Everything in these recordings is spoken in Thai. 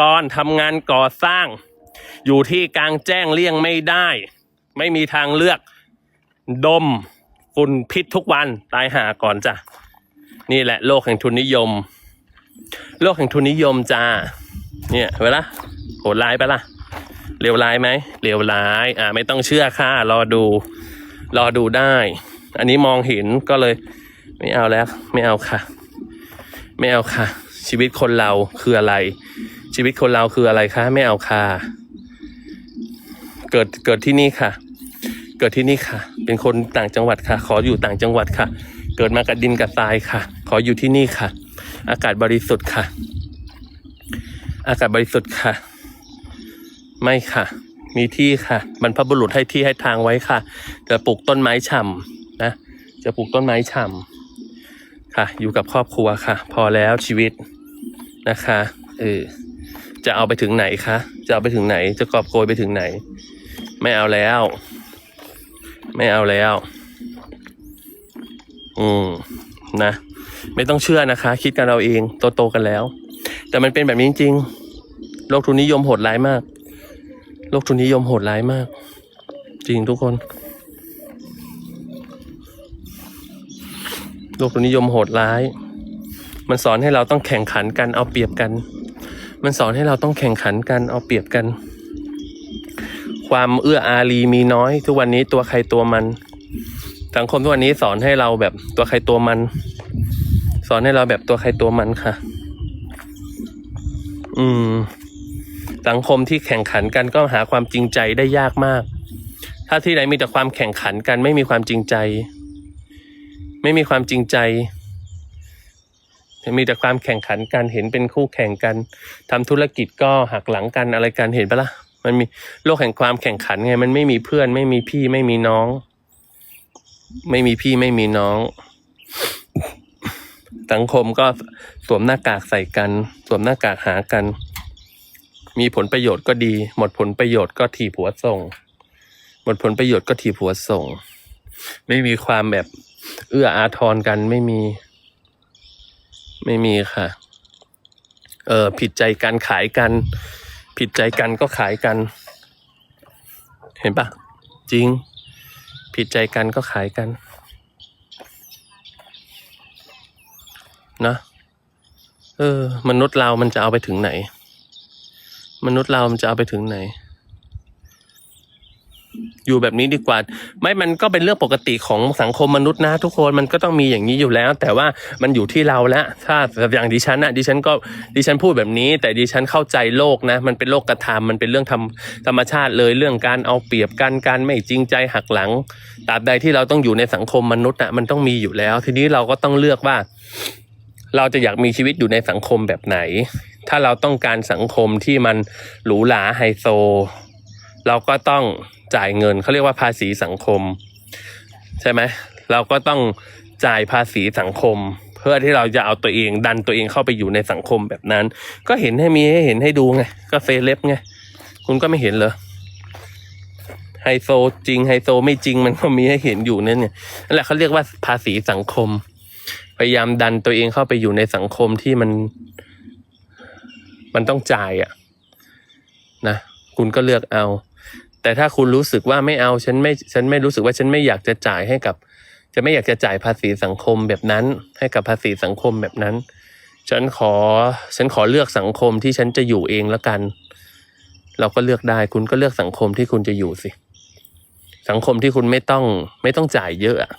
กรทำงานก่อสร้าง อยู่ที่กลางแจ้งเลี่ยงไม่ได้ ไม่มีทางเลือก ดมฝุ่นพิษทุกวันตายหาก่อนจ้ะ นี่แหละโลกแห่งทุนนิยม โลกแห่งทุนนิยมจ้า เนี่ยเวลาโหดร้ายไปละเลวร้ายไหมเลวร้าย อ่า ไม่ต้องเชื่อค่ะ รอดู รอดูได้ อันนี้มองเห็นก็เลย ไม่เอาแล้ว ไม่เอาค่ะ ไม่เอาค่ะ ชีวิตคนเราคืออะไร ชีวิตคนเราคืออะไรคะ ไม่เอาค่ะ เกิดเกิดที่นี่ค่ะ เกิดที่นี่ค่ะ เป็นคนต่างจังหวัดค่ะ ขออยู่ต่างจังหวัดค่ะ เกิดมากับดินกับทรายค่ะ ขออยู่ที่นี่ค่ะ อากาศบริสุทธิ์ค่ะ อากาศบริสุทธิ์ค่ะ ไม่ค่ะ มีที่ค่ะบรรพบุรุษให้ที่ให้ทางไว้ค่ะ จะปลูกต้นไม้ฉ่ำนะ จะปลูกต้นไม้ฉ่ำค่ะ อยู่กับครอบครัวค่ะ พอแล้วชีวิตนะคะเออ จะเอาไปถึงไหนคะ จะเอาไปถึงไหน จะกอบโกยไปถึงไหน ไม่เอาแล้ว ไม่เอาแล้ว อืมนะ ไม่ต้องเชื่อนะคะ คิดกันเราเองโตๆกันแล้ว แต่มันเป็นแบบนี้จริงๆโลกทุนนิยมโหดร้ายมาก โลกทุนนิยมโหดร้ายมาก จริงทุกคนโลกทุนนิยมโหดร้าย มันสอนให้เราต้องแข่งขันกันเอาเปรียบกัน มันสอนให้เราต้องแข่งขันกันเอาเปรียบกัน ความเอื้ออารีมีน้อย ทุกวันนี้ตัวใครตัวมัน สังคมทุกวันนี้สอนให้เราแบบตัวใครตัวมัน สอนให้เราแบบตัวใครตัวมันค่ะ อืม สังคมที่แข่งขันกันก็หาความจริงใจได้ยากมาก ถ้าที่ไหนมีแต่ความแข่งขันกันไม่มีความจริงใจ ไม่มีความจริงใจ มีแต่ความแข่งขันกันเห็นเป็นคู่แข่งกันทำธุรกิจก็หักหลังกันอะไรกันเห็นปะล่ะมันมีโลกแห่งความแข่งขันไง มันไม่มีเพื่อน ไม่มีพี่ไม่มีน้อง ไม่มีพี่ไม่มีน้อง สังคมก็สวมหน้ากากใส่กัน สวมหน้ากากหากัน มีผลประโยชน์ก็ดี หมดผลประโยชน์ก็ถีบหัวส่ง หมดผลประโยชน์ก็ถีบหัวส่ง ไม่มีความแบบเอื้ออาทรกันไม่มี ไม่มีค่ะ เออผิดใจกันขายกัน ผิดใจกันก็ขายกัน เห็นปะจริง ผิดใจกันก็ขายกันนะเออ มนุษย์เรามันจะเอาไปถึงไหน มนุษย์เรามันจะเอาไปถึงไหน อยู่แบบนี้ดีกว่า ไม่มันก็เป็นเรื่องปกติของสังคมมนุษย์นะ ทุกคนมันก็ต้องมีอย่างนี้อยู่แล้ว แต่ว่ามันอยู่ที่เราแล้วถ้าอย่างดิฉันอะดิฉันก็ดิฉันพูดแบบนี้ แต่ดิฉันเข้าใจโลกนะ มันเป็นโลกกระทำมันเป็นเรื่องธรรมธรรมชาติเลยเรื่องการเอาเปรียบกันการไม่จริงใจหักหลังตราบใดที่เราต้องอยู่ในสังคมมนุษย์อะมันต้องมีอยู่แล้ว ทีนี้เราก็ต้องเลือกว่า เราจะอยากมีชีวิตอยู่ในสังคมแบบไหน ถ้าเราต้องการสังคมที่มันหรูหราไฮโซ เราก็ต้องจ่ายเงินเขาเรียกว่าภาษีสังคม ใช่ไหมเราก็ต้องจ่ายภาษีสังคม เพื่อที่เราจะเอาตัวเองดันตัวเองเข้าไปอยู่ในสังคมแบบนั้น ก็เห็นให้มีให้เห็นให้ดูไงก็เซเล็บไงคุณก็ไม่เห็นเหรอไฮโซจริงไฮโซไม่จริงมันก็มีให้เห็นอยู่นั่นเนี่ยนั่นแหละเขาเรียกว่าภาษีสังคม พยายามดันตัวเองเข้าไปอยู่ในสังคมที่มัน มันต้องจ่ายอะนะ คุณก็เลือกเอา แต่ถ้าคุณรู้สึกว่าไม่เอาฉันไม่ฉันไม่รู้สึกว่าฉันไม่อยากจะจ่ายให้กับ จะไม่อยากจะจ่ายภาษีสังคมแบบนั้น ให้กับภาษีสังคมแบบนั้น ฉันขอฉันขอเลือกสังคมที่ฉันจะอยู่เองแล้วกัน เราก็เลือกได้คุณก็เลือกสังคมที่คุณจะอยู่สิ สังคมที่คุณไม่ต้องไม่ต้องจ่ายเยอะอะ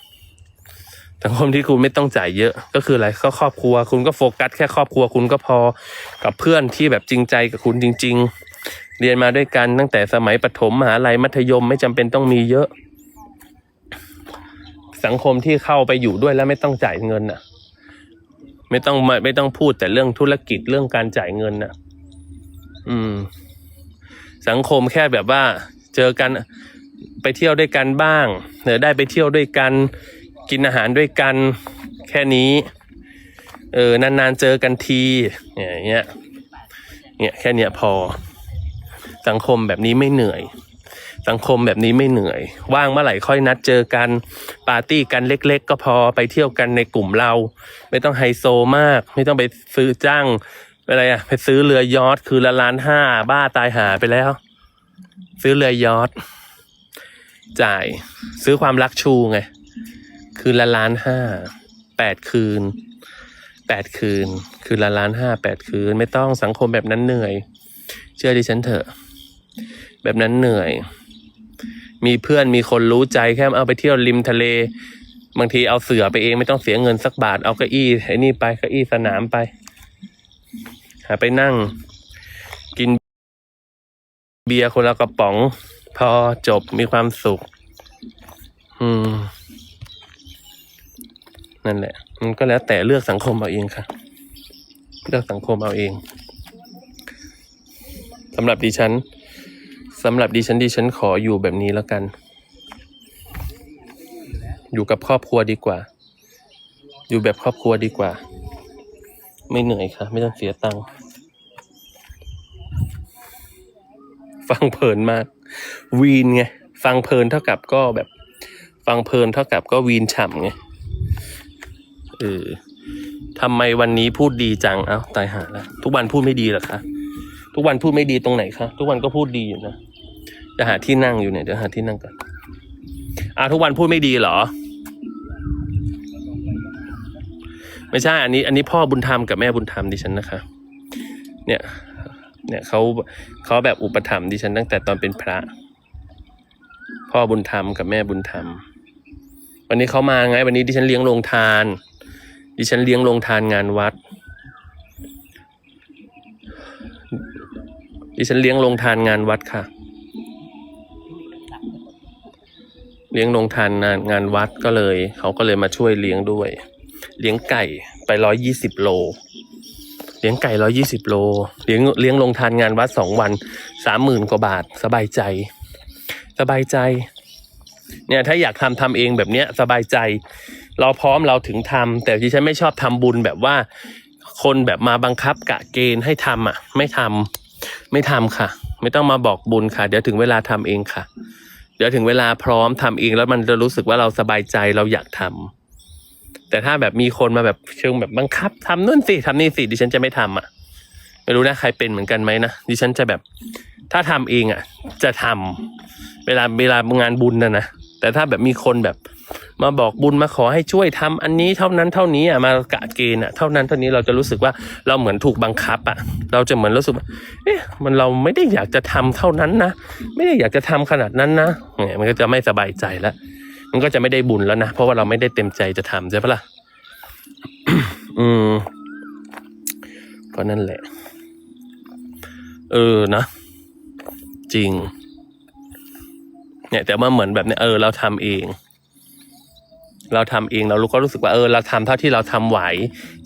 สังคมที่คุณไม่ต้องจ่ายเยอะ ก็คืออะไรก็ครอบครัว คุณก็โฟกัสแค่ครอบครัวคุณก็พอกับเพื่อนที่แบบจริงใจกับคุณจริง ๆ เรียนมาด้วยกันตั้งแต่สมัยประถมมหาลัยมัธยมไม่จำเป็นต้องมีเยอะ สังคมที่เข้าไปอยู่ด้วยแล้วไม่ต้องจ่ายเงินน่ะ ไม่ต้องไม่ต้องพูดแต่เรื่องธุรกิจเรื่องการจ่ายเงินน่ะ อืม สังคมแค่แบบว่า เจอกันไปเที่ยวด้วยกันบ้างหรือได้ไปเที่ยวด้วยกัน กินอาหารด้วยกัน แค่นี้ เออนานๆเจอกันทีอย่างเงี้ยเนี่ยแค่เนี้ยพอ สังคมแบบนี้ไม่เหนื่อย สังคมแบบนี้ไม่เหนื่อย ว่างเมื่อไหร่ค่อยนัดเจอกันปาร์ตี้กันเล็ก ๆ ก็พอไปเที่ยวกันในกลุ่มเรา ไม่ต้องไฮโซมาก ไม่ต้องไปซื้อจ้างอะไรอะไปซื้อเรือยอทคือละล้านห้าบ้าตายหาไปแล้ว ซื้อเรือยอทจ่าย ซื้อความรักชูไง คืนละล้านห้าแปดคืนแปดคืน คืนละล้านห้าแปดคืน ไม่ต้องสังคมแบบนั้นเหนื่อย เชื่อดิฉันเถอะ แบบนั้นเหนื่อย มีเพื่อนมีคนรู้ใจแค่เอาไปเที่ยวริมทะเล บางทีเอาเสือไปเองไม่ต้องเสียเงินสักบาท เอาเก้าอี้ไอ้นี่ไปเก้าอี้สนามไป หาไปนั่ง กิน เบียร์คนละกระป๋อง พอจบมีความสุข อืม นั่นแหละ มันก็แล้วแต่เลือกสังคมเอาเองค่ะ เลือกสังคมเอาเองสำหรับดิฉัน สำหรับดิฉันดิฉันขออยู่แบบนี้แล้วกัน อยู่กับครอบครัวดีกว่า อยู่แบบครอบครัวดีกว่า ไม่เหนื่อยค่ะ ไม่ต้องเสียตังค์ฟังเพลินมาก วีนไง ฟังเพลินเท่ากับก็แบบ ฟังเพลินเท่ากับก็วีนฉ่ำไงเออทำไมวันนี้พูดดีจัง เอ้าตายหาแล้วทุกวันพูดไม่ดีเหรอคะ ทุกวันพูดไม่ดีตรงไหนคะ ทุกวันก็พูดดีอยู่นะ จะหาที่นั่งอยู่เนี่ยเดี๋ยวหาที่นั่งก่อนอ่าทุกวันพูดไม่ดีเหรอ ไม่ใช่ อันนี้ อันนี้พ่อบุญธรรมกับแม่บุญธรรมดิฉันนะคะ เนี่ย เนี่ยเขาเขาแบบอุปถัมภ์ดิฉันตั้งแต่ตอนเป็นพระ พ่อบุญธรรมกับแม่บุญธรรม วันนี้เขามาไง วันนี้ดิฉันเลี้ยงโรงทาน ดิฉันเลี้ยงโรงทานงานวัดดิฉันเลี้ยงโรงทานงานวัดค่ะ เลี้ยงโรงทานงานงานวัดก็เลย เขาก็เลยมาช่วยเลี้ยงด้วย เลี้ยงไก่ไปร้อยยี่สิบโล เลี้ยงไก่ร้อยี่สิบโล เลี้ยงเลี้ยงโรงทานงานวัดสองวันสามหมื่นกว่าบาท สบายใจ สบายใจ เนี่ยถ้าอยากทำทำเองแบบเนี้ยสบายใจ เราพร้อมเราถึงทำแต่ที่ฉันไม่ชอบทำบุญแบบว่า คนแบบมาบังคับกะเกณฑ์ให้ทำอะ ไม่ทำไม่ทำค่ะ ไม่ต้องมาบอกบุญค่ะ เดี๋ยวถึงเวลาทำเองค่ะ เดี๋ยวถึงเวลาพร้อมทำเองแล้วมันจะรู้สึกว่าเราสบายใจเราอยากทำแต่ถ้าแบบมีคนมาแบบเชิงแบบบังคับทำนู่นสิทำนี่สิดิฉันจะไม่ทำอะไม่รู้นะใครเป็นเหมือนกันไหมนะดิฉันจะแบบ ถ้าทำเองอะ จะทำเวลาเวลางานบุญนะนะแต่ถ้าแบบมีคนแบบ มาบอกบุญมาขอให้ช่วยทำอันนี้เท่านั้นเท่านี้อะมากะเกณฑ์อะเท่านั้นเท่านี้เราจะรู้สึกว่าเราเหมือนถูกบังคับอะ เราจะเหมือนรู้สึกเอ๊ะมันเราไม่ได้อยากจะทำเท่านั้นนะไม่ได้อยากจะทำขนาดนั้นนะเนี่ยมันก็จะไม่สบายใจแล้วมันก็จะไม่ได้บุญแล้วนะเพราะว่าเราไม่ได้เต็มใจจะทำใช่ปะล่ะอืมก็นั่นแหละ เออนะ จริง เนี่ย แต่ว่าเหมือนแบบเนี้ยเออ เราทำเอง เราทำเองเรารู้ก็รู้สึกว่าเออเราทำเท่าที่เราทำไหว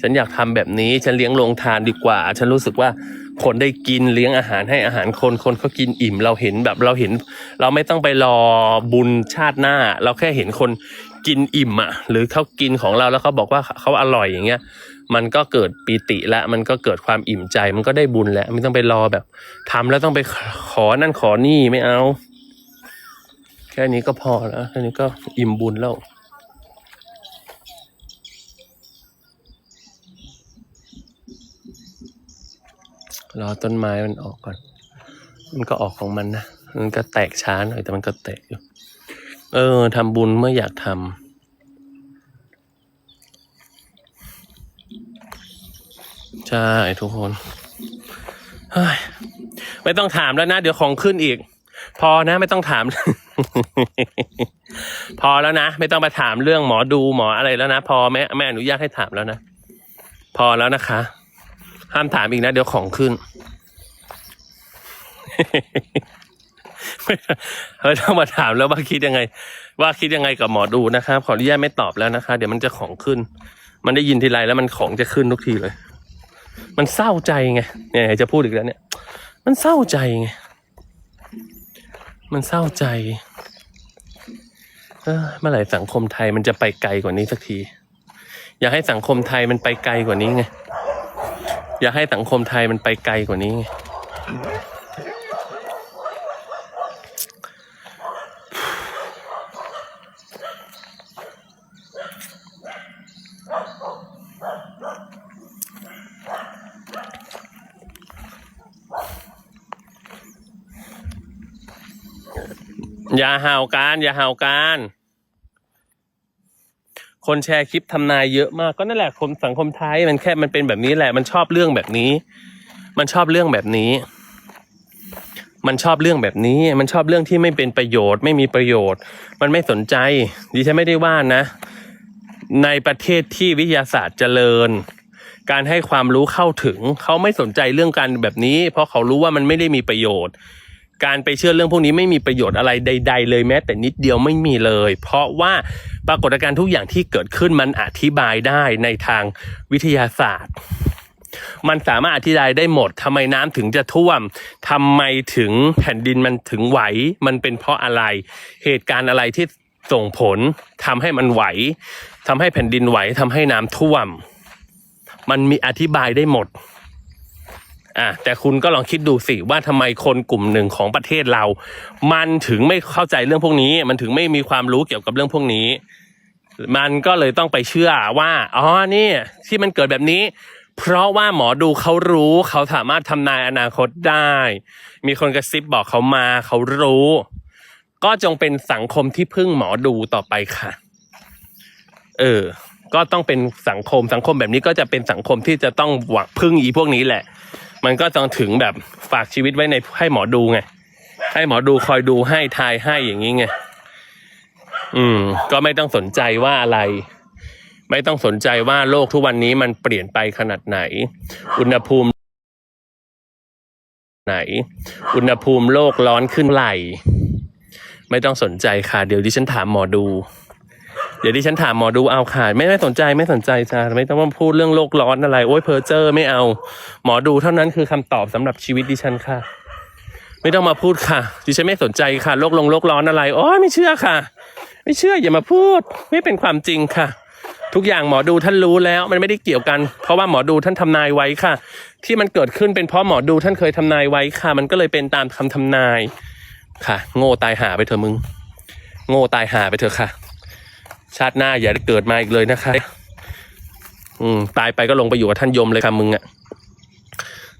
ฉันอยากทำแบบนี้ฉันเลี้ยงโรงทานดีกว่า ฉันรู้สึกว่าคนได้กินเลี้ยงอาหารให้อาหารคนคนเขากินอิ่ม เราเห็นแบบเราเห็น เราไม่ต้องไปรอบุญชาติหน้า เราแค่เห็นคนกินอิ่มอะ หรือเขากินของเราแล้วเขาบอกว่าเขาอร่อยอย่างเงี้ยมันก็เกิดปีติและมันก็เกิดความอิ่มใจ มันก็ได้บุญแล้วไม่ต้องไปรอแบบทำแล้วต้องไปขอนั่นขอนี่ไม่เอา แค่นี้ก็พอแล้วแค่นี้ก็อิ่มบุญแล้ว รอต้นไม้มันออกก่อน มันก็ออกของมันนะ มันก็แตกช้าหน่อยแต่มันก็แตกอยู่ เออทำบุญเมื่ออยากทำใช่ทุกคนไม่ต้องถามแล้วนะ เดี๋ยวของขึ้นอีก พอนะ ไม่ต้องถาม พอแล้วนะ ไม่ต้องมาถามเรื่องหมอดูหมออะไรแล้วนะ พอแม่แม่อนุญาตให้ถามแล้วนะ พอแล้วนะคะ ห้ามถามอีกนะ เดี๋ยวของขึ้นไม่ไม่ต้องมาถามแล้วว่าคิดยังไง ว่าคิดยังไงกับหมอดูนะครับ ขออนุญาตไม่ตอบแล้วนะคะ เดี๋ยวมันจะของขึ้น มันได้ยินทีไรแล้วมันของจะขึ้นทุกทีเลย มันเศร้าใจไงเนี่ยจะพูดอีกแล้วเนี่ย มันเศร้าใจไงมันเศร้าใจเอ้อเมื่อไหร่สังคมไทยมันจะไปไกลกว่านี้สักที อยากให้สังคมไทยมันไปไกลกว่านี้ไง อยากให้สังคมไทยมันไปไกลกว่านี้ อย่าห่าวการ อย่าห่าวการ คนแชร์คลิปทำนายเยอะมากก็นั่นแหละคนสังคมไทยมันแค่มันเป็นแบบนี้แหละ มันชอบเรื่องแบบนี้ มันชอบเรื่องแบบนี้ มันชอบเรื่องแบบนี้ มันชอบเรื่องที่ไม่เป็นประโยชน์ ไม่มีประโยชน์ มันไม่สนใจดิฉันไม่ได้ว่านะ ในประเทศที่วิทยาศาสตร์เจริญ การให้ความรู้เข้าถึง เขาไม่สนใจเรื่องการแบบนี้ เพราะเขารู้ว่ามันไม่ได้มีประโยชน์ การไปเชื่อเรื่องพวกนี้ไม่มีประโยชน์อะไรใด ๆ เลยแม้ แต่นิดเดียวไม่มีเลย เพราะว่าปรากฏการณ์ทุกอย่างที่เกิดขึ้นมันอธิบายได้ในทางวิทยาศาสตร์ มันสามารถอธิบายได้หมดทำไมน้ำถึงจะท่วมทำไมถึงแผ่นดินมันถึงไหว มันเป็นเพราะอะไร เหตุการณ์อะไรที่ส่งผลทำให้มันไหวทำให้แผ่นดินไหวทำให้น้ำท่วม มันมีอธิบายได้หมด อะแต่คุณก็ลองคิดดูสิว่าทำไมคนกลุ่มหนึ่งของประเทศเรา มันถึงไม่เข้าใจเรื่องพวกนี้ มันถึงไม่มีความรู้เกี่ยวกับเรื่องพวกนี้ มันก็เลยต้องไปเชื่อว่าอ๋อนี่ที่มันเกิดแบบนี้ เพราะว่าหมอดูเขารู้เขาสามารถทำนายอนาคตได้ มีคนกระซิบบอกเขามาเขารู้ ก็จงเป็นสังคมที่พึ่งหมอดูต่อไปค่ะ เออ ก็ต้องเป็นสังคมสังคมแบบนี้ก็จะเป็นสังคมที่จะต้องหวังพึ่งอีพวกนี้แหละ มันก็ต้องถึงแบบฝากชีวิตไว้ในให้หมอดูไง ให้หมอดูคอยดูให้ทายให้อย่างนี้ไง อืม ก็ไม่ต้องสนใจว่าอะไร ไม่ต้องสนใจว่าโลกทุกวันนี้มันเปลี่ยนไปขนาดไหน อุณหภูมิไหน อุณหภูมิโลกร้อนขึ้นไหล ไม่ต้องสนใจค่ะ เดี๋ยวดิฉันถามหมอดู เดี๋ยวดิฉันถามหมอดูเอาค่ะไม่ไม่สนใจไม่สนใจจ้าไม่ต้องมาพูดเรื่องโลกร้อนอะไร โอ้ยเพอเจอร์ไม่เอา หมอดูเท่านั้นคือคำตอบสำหรับชีวิตดิฉันค่ะ ไม่ต้องมาพูดค่ะดิฉันไม่สนใจค่ะโลกลงโลกร้อนอะไรโอ้ยไม่เชื่อค่ะ ไม่เชื่ออย่ามาพูด ไม่เป็นความจริงค่ะ ทุกอย่างหมอดูท่านรู้แล้วมันไม่ได้เกี่ยวกัน เพราะว่าหมอดูท่านทำนายไว้ค่ะ ที่มันเกิดขึ้นเป็นเพราะหมอดูท่านเคยทำนายไว้ค่ะ มันก็เลยเป็นตามคำทำนายค่ะ โง่ตายหาไปเถอะมึง โง่ตายหาไปเถอะค่ะ ชาติหน้าอย่าได้เกิดมาอีกเลยนะคะ อืม ตายไปก็ลงไปอยู่กับท่านยมเลยค่ะมึงอะ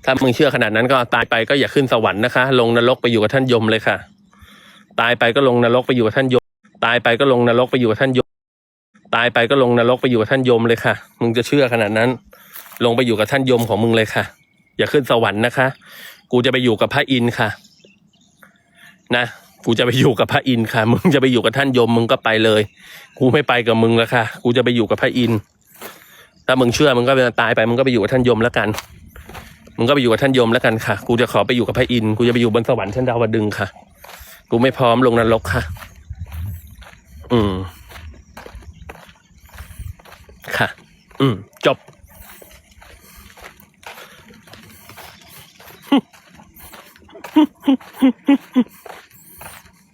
ถ้ามึงเชื่อขนาดนั้นก็ตายไปก็อย่าขึ้นสวรรค์นะคะ ลงนรกไปอยู่กับท่านยมเลยค่ะ ตายไปก็ลงนรกไปอยู่กับท่านยม ตายไปก็ลงนรกไปอยู่กับท่านยม ตายไปก็ลงนรกไปอยู่กับท่านยมเลยค่ะ มึงจะเชื่อขนาดนั้น ลงไปอยู่กับท่านยมของมึงเลยค่ะ อย่าขึ้นสวรรค์นะคะ กูจะไปอยู่กับพระอินทร์ค่ะ นะ กูจะไปอยู่กับพระอินทร์ค่ะ มึงจะไปอยู่กับท่านยมมึงก็ไปเลย กูไม่ไปกับมึงแล้วค่ะ กูจะไปอยู่กับพระอินทร์ถ้ามึงเชื่อมึงก็ไปตายไปมึงก็ไปอยู่กับท่านยมแล้วกัน มึงก็ไปอยู่กับท่านยมแล้วกันค่ะ กูจะขอไปอยู่กับพระอินทร์กูจะไปอยู่บนสวรรค์ชั้นดาวดึงค่ะ กูไม่พร้อมลงนรกค่ะ อืม ค่ะ อืม จบ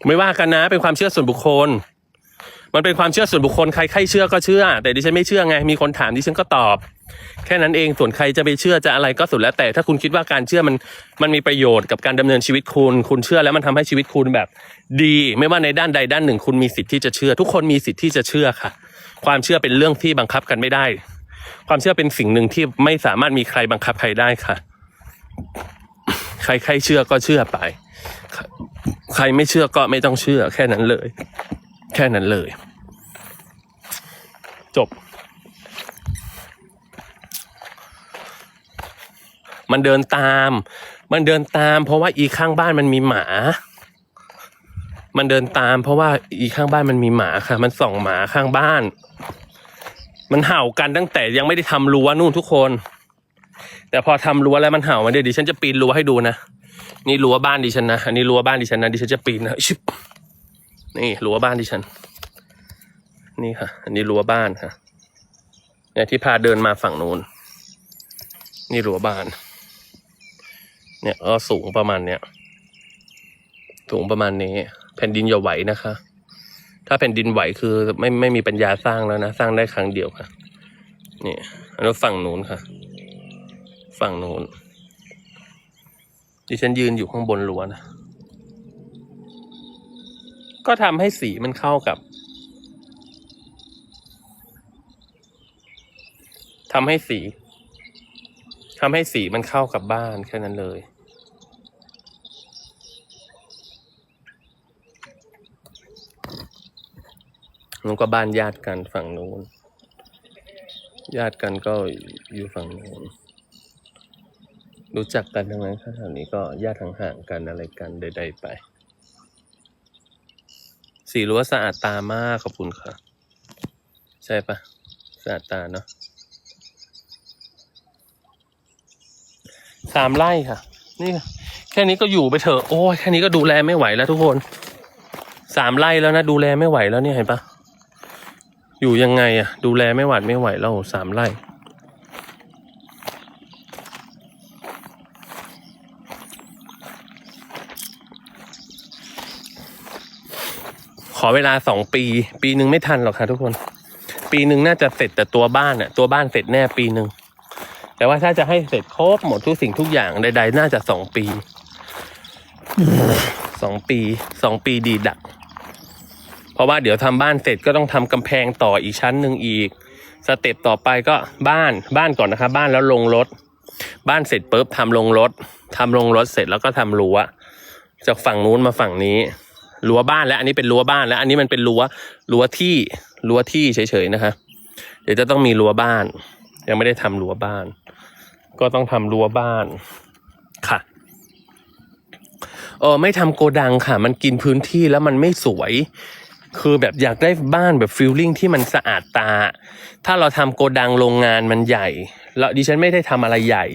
ไม่ว่ากันนะ เป็นความเชื่อส่วนบุคคล มันเป็นความเชื่อส่วนบุคคลใครใครเชื่อก็เชื่อ แต่ดิฉันไม่เชื่อไงมีคนถามดิฉันก็ตอบ แค่นั้นเองส่วนใครจะไปเชื่อจะอะไรก็สุดแล้วแต่ ถ้าคุณคิดว่าการเชื่อมันมันมีประโยชน์กับการดำเนินชีวิตคุณ คุณเชื่อแล้วมันทำให้ชีวิตคุณแบบ ดี ไม่ว่าในด้านใดด้านหนึ่ง คุณมีสิทธิ์ที่จะเชื่อ ทุกคนมีสิทธิ์ที่จะเชื่อค่ะ ความเชื่อเป็นเรื่องที่บังคับกันไม่ได้ ความเชื่อเป็นสิ่งหนึ่งที่ไม่สามารถมีใครบังคับใครได้ค่ะ ใครใครเชื่อก็เชื่อไป ใครไม่เชื่อก็ไม่ต้องเชื่อ แค่นั้นเลย แค่นั้นเลย จบ มันเดินตาม มันเดินตาม เพราะว่าอีข้างบ้านมันมีหมา มันเดินตาม เพราะว่าอีข้างบ้านมันมีหมาค่ะ มันส่องหมาข้างบ้าน มันเห่ากันตั้งแต่ยังไม่ได้ทำรั้วนู่นทุกคน แต่พอทำรั้วแล้วมันเห่ามาเดี๋ยวดิฉันจะปีนรั้วให้ดูนะ นี่รั้วบ้านดิฉันนะ อันนี้รั้วบ้านดิฉันนะดิฉันจะปีนนะชิบนี่รั้วบ้านดิฉัน นี่ค่ะ อันนี้รั้วบ้านค่ะเนี่ยที่พาเดินมาฝั่งนู้น นี่รั้วบ้าน เนี่ยก็สูงประมาณเนี้ยสูงประมาณนี้ แผ่นดินอย่าไหวนะคะ ถ้าแผ่นดินไหวคือไม่ไม่มีปัญญาสร้างแล้วนะ สร้างได้ครั้งเดียวค่ะ นี่อันนั้นฝั่งนู้นค่ะ ฝั่งนู้น ดิฉันยืนอยู่ข้างบนรั้วนะ ก็ทำให้สีมันเข้ากับทำให้สีทำให้สีมันเข้ากับบ้านแค่นั้นเลย นู้นก็บ้านญาติกันฝั่งนู้น ญาติกันก็อยู่ฝั่งนู้น รู้จักกันทั้งนั้นค่ะแถวนี้ก็ญาติห่างๆกันอะไรกันใดๆไป สีรั้วสะอาดตามากขอบคุณค่ะ ใช่ปะสะอาดตาเนาะสามไร่ค่ะ นี่แค่นี้ก็อยู่ไปเถอะโอ้ยแค่นี้ก็ดูแลไม่ไหวแล้วทุกคนสามไร่แล้วนะดูแลไม่ไหวแล้วเนี่ยเห็นปะอยู่ยังไงอะดูแลไม่หวัดไม่ไหวแล้วสามไร่ ขอเวลาสองปี ปีหนึ่งไม่ทันหรอกค่ะทุกคน ปีหนึ่งน่าจะเสร็จแต่ตัวบ้านอะตัวบ้านเสร็จแน่ปีหนึ่งแต่ว่าถ้าจะให้เสร็จครบหมดทุกสิ่งทุกอย่างใดๆน่าจะสองปีสองปีสองปีดีดัก เพราะว่าเดี๋ยวทำบ้านเสร็จก็ต้องทำกำแพงต่ออีกชั้นหนึ่งอีก สเต็ปต่อไปก็บ้านบ้านก่อนนะครับ บ้านแล้วลงรถ บ้านเสร็จปุ๊บทำลงรถทำลงรถเสร็จแล้วก็ทำรั้วจากฝั่งนู้นมาฝั่งนี้ รั้วบ้านแล้ว อันนี้เป็นรั้วบ้านแล้ว อันนี้มันเป็นรั้วรั้วที่รั้วที่เฉยๆนะคะเดี๋ยวจะต้องมีรั้วบ้าน ยังไม่ได้ทำรั้วบ้าน ก็ต้องทำรั้วบ้านค่ะเออไม่ทำโกดังค่ะ มันกินพื้นที่แล้วมันไม่สวย คือแบบอยากได้บ้านแบบฟิลลิ่งที่มันสะอาดตา ถ้าเราทำโกดังโรงงานมันใหญ่ แล้วดิฉันไม่ได้ทำอะไรใหญ่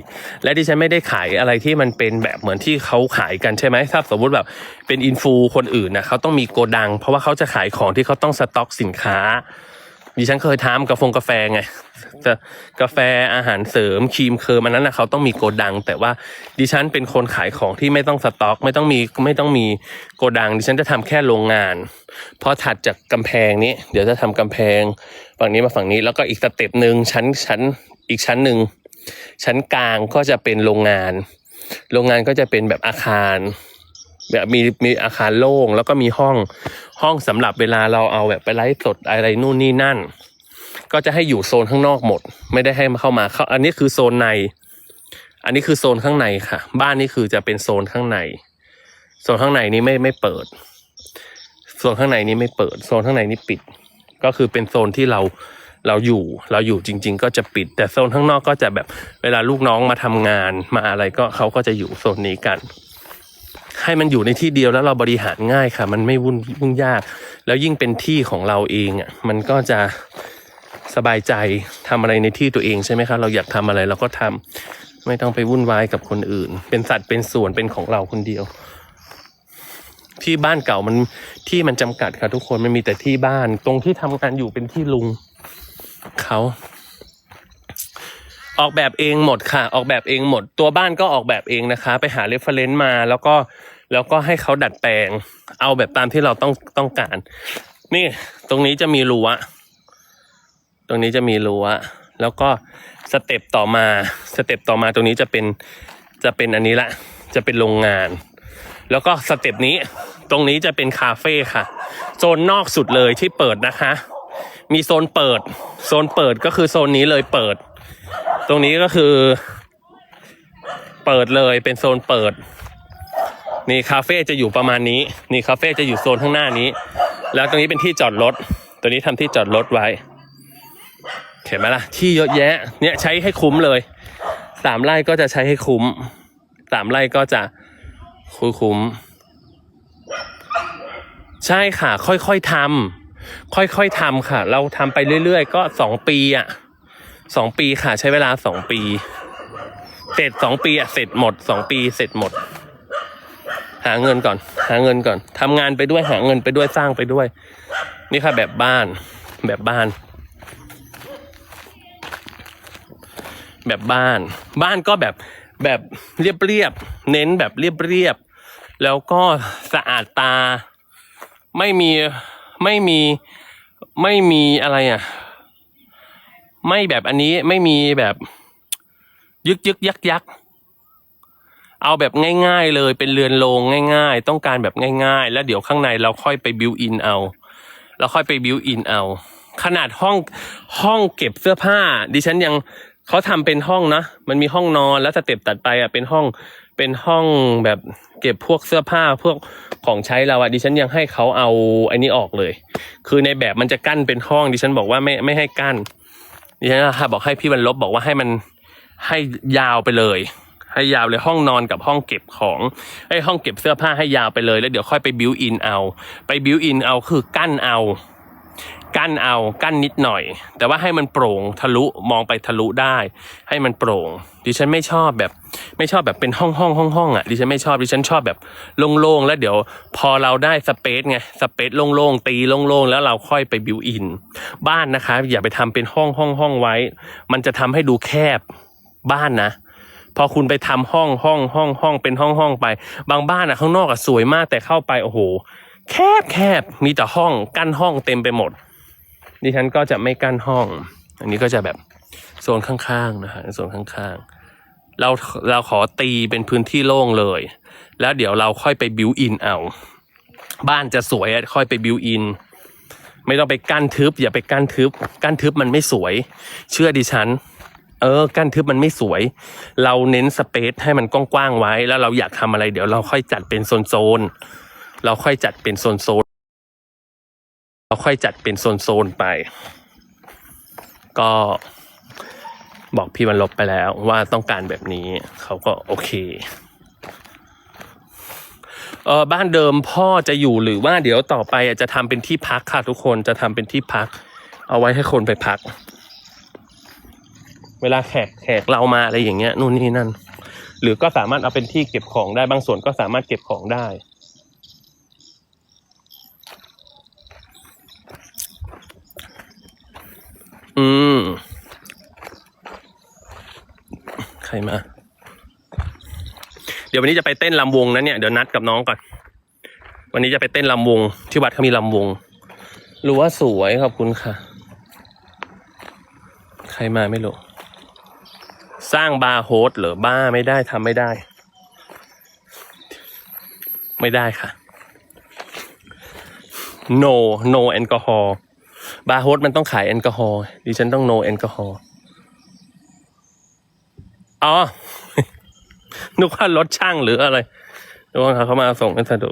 และดิฉันไม่ได้ขายอะไรที่มันเป็นแบบเหมือนที่เขาขายกันใช่ไหมถ้าสมมติแบบเป็นอินฟูคนอื่นนะเขาต้องมีโกดัง เพราะว่าเขาจะขายของที่เขาต้องสต็อกสินค้า ดิฉันเคยทำกาแฟกาแฟไงจะกาแฟอาหารเสริมครีมเคิร์มอันนั้นนะเขาต้องมีโกดัง แต่ว่าดิฉันเป็นคนขายของที่ไม่ต้องสต็อก ไม่ต้องมีไม่ต้องมีโกดัง ดิฉันจะทำแค่โรงงานพอถัดจากกำแพงนี้ เดี๋ยวจะทำกำแพง ฝั่งนี้มาฝั่งนี้แล้วก็อีกสเต็ปหนึ่งชั้นชั้น อีกชั้นหนึ่งชั้นกลางก็จะเป็นโรงงาน โรงงานก็จะเป็นแบบอาคารแบบมีมีอาคารโล่งแล้วก็มีห้องห้องสำหรับเวลาเราเอาแบบไปไลฟ์สดอะไรนู่นนี่นั่น ก็จะให้อยู่โซนข้างนอกหมด ไม่ได้ให้เข้ามาเข้าอันนี้คือโซนใน อันนี้คือโซนข้างในค่ะ บ้านนี่คือจะเป็นโซนข้างใน โซนข้างในนี้ไม่ไม่เปิด โซนข้างในนี้ไม่เปิด โซนข้างในนี้ปิด ก็คือเป็นโซนที่เรา เราอยู่เราอยู่จริง ๆ ก็จะปิด แต่โซนข้างนอกก็จะแบบเวลาลูกน้องมาทำงานมาอะไรก็เขาก็จะอยู่โซนนี้กัน ให้มันอยู่ในที่เดียวแล้วเราบริหารง่ายค่ะ มันไม่วุ่นวุ่นยาก แล้วยิ่งเป็นที่ของเราเองอะมันก็จะสบายใจทำอะไรในที่ตัวเองใช่ไหมคะเราอยากทำอะไรเราก็ทำไม่ต้องไปวุ่นวายกับคนอื่น เป็นสัตว์เป็นส่วนเป็นของเราคนเดียว ที่บ้านเก่ามันที่มันจำกัดค่ะทุกคนมันมีแต่ที่บ้าน ตรงที่ทำงานอยู่เป็นที่ลุง เขาออกแบบเองหมดค่ะ ออกแบบเองหมด ตัวบ้านก็ออกแบบเองนะคะ ไปหาเรฟเฟรนซ์มาแล้วก็แล้วก็ให้เขาดัดแปลง เอาแบบตามที่เราต้องต้องการ นี่ตรงนี้จะมีรั้วตรงนี้จะมีรั้วแล้วก็สเต็ปต่อมาสเต็ปต่อมาตรงนี้จะเป็นจะเป็นอันนี้ละ จะเป็นโรงงาน แล้วก็สเต็ปนี้ตรงนี้จะเป็นคาเฟ่ค่ะ โซนนอกสุดเลยที่เปิดนะคะ มีโซนเปิด โซนเปิดก็คือโซนนี้เลยเปิด ตรงนี้ก็คือ เปิดเลยเป็นโซนเปิด นี่คาเฟ่จะอยู่ประมาณนี้ นี่คาเฟ่จะอยู่โซนข้างหน้านี้ แล้วตรงนี้เป็นที่จอดรถ ตัวนี้ทำที่จอดรถไว้เห็นไหมล่ะ ที่เยอะแยะ เนี่ยใช้ให้คุ้มเลย สามไร่ก็จะใช้ให้คุ้ม สามไร่ก็จะคุ้ม ใช่ค่ะ ค่อยๆทำ ค่อยๆทำค่ะ เราทำไปเรื่อยๆ ก็สองปีอะสองปีค่ะ ใช้เวลาสองปี เสร็จสองปีอะเสร็จหมดสองปีเสร็จหมด หาเงินก่อน หาเงินก่อนทำงานไปด้วยหาเงินไปด้วยสร้างไปด้วย นี่ค่ะแบบบ้านแบบบ้าน แบบบ้าน บ้านก็แบบแบบเรียบเรียบๆเน้นแบบเรียบเรียบๆแล้วก็สะอาดตาไม่มี ไม่มีไม่มีอะไรอะ ไม่แบบอันนี้ไม่มีแบบยึกยึกยักยักเอาแบบง่าย ๆ เลยเป็นเรือนโรงง่าย ๆ ต้องการแบบง่าย ๆ แล้วเดี๋ยวข้างในเราค่อยไปบิวอินเอาเราค่อยไปบิวอินเอา ขนาดห้องห้องเก็บเสื้อผ้า ดิฉันยังเขาทำเป็นห้องนะ มันมีห้องนอนแล้วสเต็ปตัดไปอะเป็นห้อง เป็นห้องแบบเก็บพวกเสื้อผ้าพวกของใช้เราอะดิฉันยังให้เขาเอาไอ้นี้ออกเลย คือในแบบมันจะกั้นเป็นห้องดิฉันบอกว่าไม่ไม่ให้กั้นดิฉันค่ะบอกให้พี่บรรลบบอกว่าให้มันให้ยาวไปเลย ให้ยาวเลยห้องนอนกับห้องเก็บของไอ้ห้องเก็บเสื้อผ้าให้ยาวไปเลยแล้วเดี๋ยวค่อยไปบิวอินเอา ไปบิวอินเอาคือกั้นเอา กั้นเอากั้นนิดหน่อย แต่ว่าให้มันโปร่งทะลุมองไปทะลุได้ ให้มันโปร่ง ดิฉันไม่ชอบแบบ ไม่ชอบแบบเป็นห้องห้องห้องห้องอะดิฉันไม่ชอบดิฉันชอบแบบโล่งๆแล้วเดี๋ยว พอเราได้สเปซไงสเปซโล่งๆตีโล่งๆแล้วเราค่อยไปบิวอิน บ้านนะคะ อย่าไปทำเป็นห้องห้องห้องไว้ มันจะทำให้ดูแคบบ้านนะพอคุณไปทำห้องห้องห้องห้องเป็นห้องห้องไป บางบ้านอะข้างนอกอะสวยมากแต่เข้าไปโอ้โห แคบแคบมีแต่ห้องกั้นห้องเต็มไปหมด ดิฉันก็จะไม่กั้นห้อง อันนี้ก็จะแบบโซนข้างๆนะฮะโซนข้างๆ เราเราขอตีเป็นพื้นที่โล่งเลย แล้วเดี๋ยวเราค่อยไปบิวอินเอา บ้านจะสวยค่อยไปบิวอินไม่ต้องไปกั้นทึบ อย่าไปกั้นทึบ กั้นทึบมันไม่สวย เชื่อดิฉัน เออ กั้นทึบมันไม่สวย เราเน้นสเปซให้มันกว้างๆไว้ แล้วเราอยากทำอะไร เดี๋ยวเราค่อยจัดเป็นโซนๆเราค่อยจัดเป็นโซนๆ เราค่อยจัดเป็นโซนๆไป ก็บอกพี่บรรลบไปแล้วว่าต้องการแบบนี้ เขาก็โอเคเออบ้านเดิมพ่อจะอยู่หรือว่าเดี๋ยวต่อไปจะทำเป็นที่พักค่ะทุกคนจะทำเป็นที่พัก เอาไว้ให้คนไปพัก เวลาแขกแขกเรามาอะไรอย่างเงี้ยนู่นนี่นั่น หรือก็สามารถเอาเป็นที่เก็บของได้บางส่วนก็สามารถเก็บของได้ อืม ใครมา เดี๋ยววันนี้จะไปเต้นลำวงนะเนี่ย เดี๋ยวนัดกับน้องก่อน วันนี้จะไปเต้นลำวง ที่วัดเขามีลำวง รู้ว่าสวยขอบคุณค่ะ ใครมาไม่รู้ สร้างบาร์โฮสเหรอบ้าไม่ได้ทำไม่ได้ ไม่ได้ค่ะ no no แอลกอฮอล์ บาร์โฮสมันต้องขายแอลกอฮอล์ดิฉันต้อง no แอลกอฮอล์อ๋อนึกว่ารถช่างหรืออะไรนึกว่าเขามาส่งพัสดุ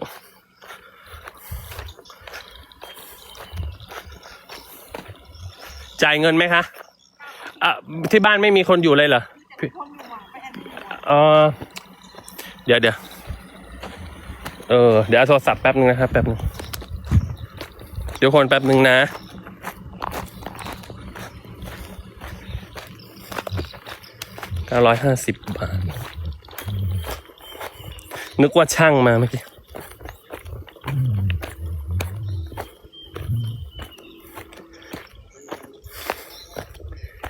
จ่ายเงินไหมคะอะที่บ้านไม่มีคนอยู่เลยเหรอเออเดี๋ยวเดี๋ยวเออ เดี๋ยวเอาโทรศัพท์แป๊บนึงนะครับแป๊บนึงเดี๋ยวคนแป๊บนึงนะ เก้าร้อยห้าสิบบาท นึกว่าช่างมาเมื่อกี้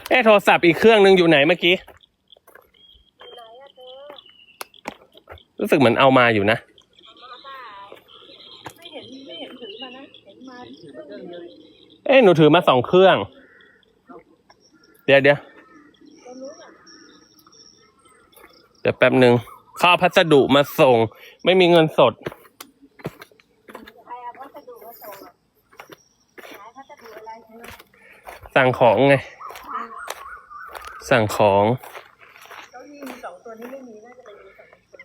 เอ๊ะโทรศัพท์อีกเครื่องหนึ่งอยู่ไหนเมื่อกี้ รู้สึกเหมือนเอามาอยู่นะ ไม่เห็นไม่เห็นถือมานะเห็นมาเครื่องเดียวเอ้หนูถือมาสองเครื่อง เดี๋ยวเดี๋ยว ตรงนู้นอะ เดี๋ยวแป๊บหนึ่งข้าพัสดุมาส่ง ไม่มีเงินสด สั่งของไง สั่งของ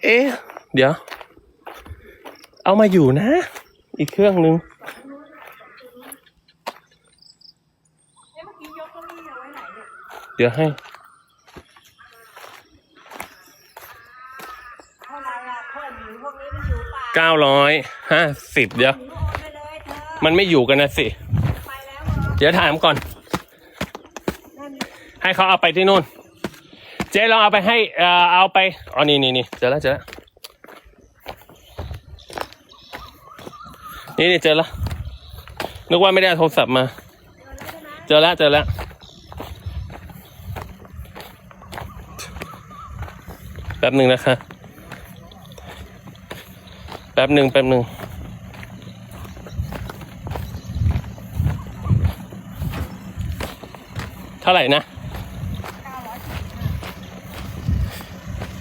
เอ๊ะ เดี๋ยว เอามาอยู่นะ อีกเครื่องหนึ่งเอ๊ะเมื่อกี้ยกเก้าอี้เอาไว้ไหนเนี่ย เดี๋ยวให้ เท่าไหรอะเพื่อนหนูพวกนี้มันอยู่ป่า เก้าร้อยห้าสิบเดี๋ยวหนูโอนไปเลยเธอมันไม่อยู่กันนะสิไปแล้วเดี๋ยวถามก่อน ให้เขาเอาไปที่นู่น เจ๊ลองเอาไปให้เอ่อเอาไปอ๋อนี่นี่นี่เจอแล้วเจอแล้วนี่นี่เจอแล้วนึกว่าไม่ได้โทรศัพท์มา เจอแล้วเจอแล้วแป๊บหนึ่งนะคะ แป๊บหนึ่งแป๊บหนึ่งเท่าไหร่นะ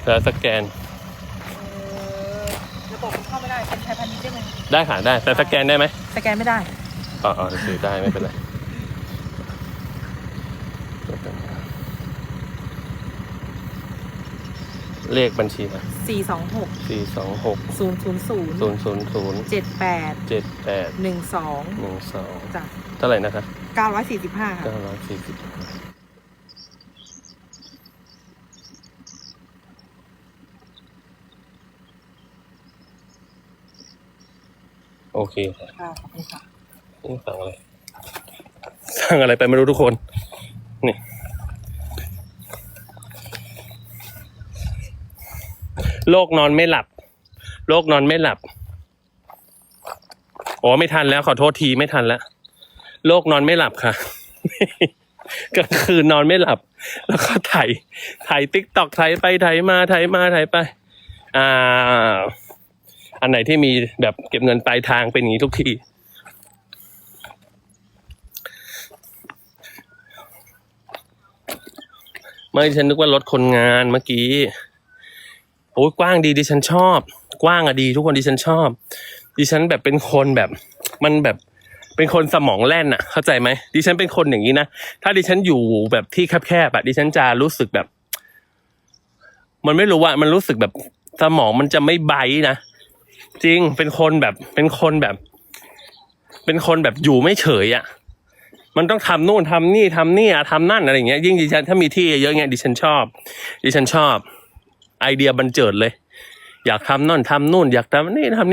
แล้วสแกนระบบมันเข้าไม่ได้เป็นไทยพาณิชย์ได้ไหมได้ค่ะได้แต่สแกนได้ไหมสแกนไม่ได้ อ๋ออ๋อถือได้ไม่เป็นไร ร เลขบัญชีนะสี่สองหกสี่สองหกศูนย์ศูนย์ศูนย์ศูนย์ศูนย์ศูนย์เจ็ดแปดเจ็ดแปดหนึ่งสองหนึ่งสองจ้ะเท่าไหร่นะครับเก้าร้อยสี่สิบห้าค่ะเก้าร้อยสี่สิบโอเคครับค่ะขอบคุณค่ะนี่สั่งอะไร สั่งอะไรไปไม่รู้ทุกคน นี่ โรคนอนไม่หลับโรคนอนไม่หลับโอ้ไม่ทันแล้ว ขอโทษทีไม่ทันแล้วโรคนอนไม่หลับค่ะกลางคืนนอนไม่หลับ แล้วก็ถ่ายถ่ายติ๊กตอกถ่ายไปถ่ายมาถ่ายมาถ่ายไป อ่า อันไหนที่มีแบบเก็บเงินปลายทางเป็นอย่างนี้ทุกทีเมื่อฉันนึกว่ารถคนงานเมื่อกี้ โอ้ยกว้างดีดิฉันชอบ กว้างอะดี ทุกคนดิฉันชอบ ดิฉันแบบเป็นคนแบบ มันแบบเป็นคนสมองแล่นอะเข้าใจไหมดิฉันเป็นคนอย่างนี้นะถ้าดิฉันอยู่แบบที่แคบๆอะดิฉันจะรู้สึกแบบ มันไม่รู้ว่ามันรู้สึกแบบสมองมันจะไม่ไบนะจริงเป็นคนแบบเป็นคนแบบ เป็นคนแบบอยู่ไม่เฉยอะมันต้องทำนู่นทำนี่ทำนี่อะทำนั่นอะไรอย่างเงี้ยยิ่งดิฉันถ้ามีที่เยอะเงี้ยดิฉันชอบ ดิฉันชอบ ไอเดียบันเจิดเลย อยากทำนั่นทำนู่น อยากทำนี่ทำนี่